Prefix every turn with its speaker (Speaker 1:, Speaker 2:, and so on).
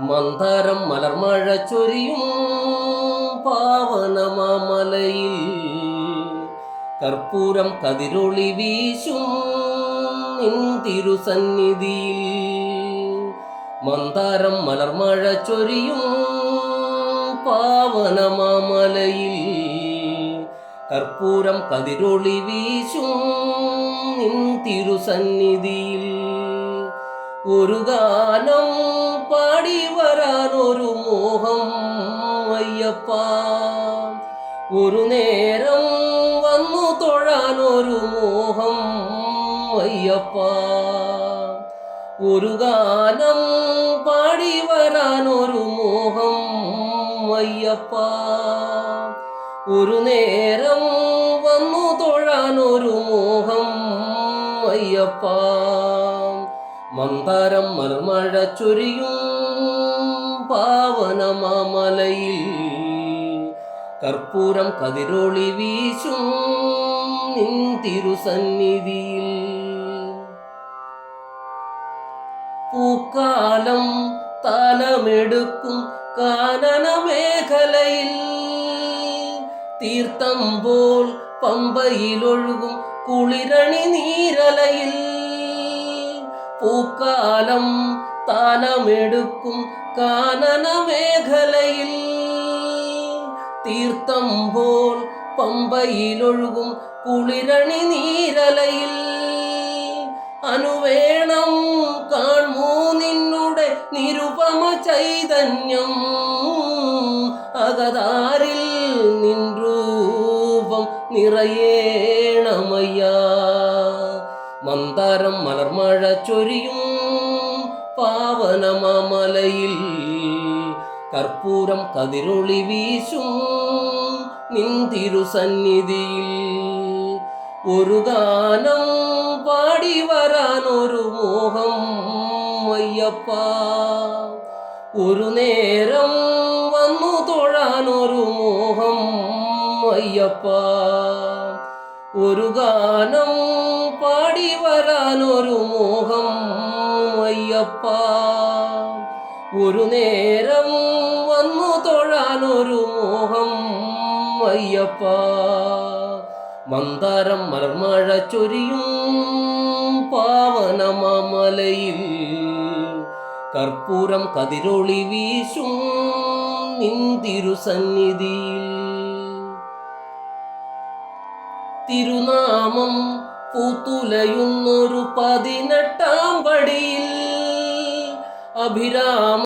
Speaker 1: മന്ദാരം മലർമഴ ചൊരിയും പാവനമാമലയിൽ. കർപ്പൂരം കതിരൊളി വീശും തിരുസന്നിധിയിൽ. മന്ദാരം മലർമഴ ചൊരിയും പാവനമാമലയിൽ. കർപ്പൂരം കതിരൊളി വീശും തിരുസന്നിധിയിൽ. ഒരു ഗാനം പാടി വരാൻ ഒരു മോഹം അയ്യപ്പ. ഒരു നേരം വന്നു തൊഴാൻ ഒരു മോഹം അയ്യപ്പ. ഒരു ഗാനം പാടി വരാൻ ഒരു മോഹം അയ്യപ്പ. ഒരു നേരം വന്നു തൊഴാൻ ഒരു മോഹം അയ്യപ്പ. മന്ദാരം മലമഴ ചൊരിയും പാവനമാമലയിൽ കർപ്പൂരം കതിരോളി വീശും നിൻ തിരുസന്നിധിയിൽ. പൂക്കാലം താലമെടുക്കും കാനന മേഖലയിൽ തീർത്ഥം പോൽ പമ്പയിലൊഴുകും കുളിരണി നീരലയിൽ. പൂക്കാലം താനമെടുക്കും കാനന മേഖലയിൽ തീർത്ഥം പോൽ പമ്പയിലൊഴുകും കുളിരണി നീരലയിൽ. അനുവേണം കാൺമൂ നിന്നുടെ നിരുപമ ചൈതന്യം. അകതാരിൽ നിൻ രൂപം നിറയേണമയ്യ. മന്ദാരം മലർമഴ ചൊരിയും പാവനമാമലയിൽ. കർപ്പൂരം കതിരൊളി വീശും നിൻ തിരുസന്നിധിയിൽ ഒരു ഗാനം പാടി വരാൻ ഒരു മോഹം അയ്യപ്പ. ഒരു നേരം വന്നു തൊഴാൻ ഒരു മോഹം അയ്യപ്പ. ഒരു ഗാനം പാടി വരാനൊരു മോഹം അയ്യപ്പ. ഒരു നേരം വന്നു തൊഴാനൊരു മോഹം അയ്യപ്പ. മന്ദാരം മലർമഴ ചൊരിയും പാവനമലയിൽ കർപ്പൂരം കതിരൊളി വീശും നിൻ തിരുസന്നിധിയിൽ തിരുനാമം പൂത്തുലയുന്നൊരു പതിനെട്ടാം പടിയിൽ അഭിരാമ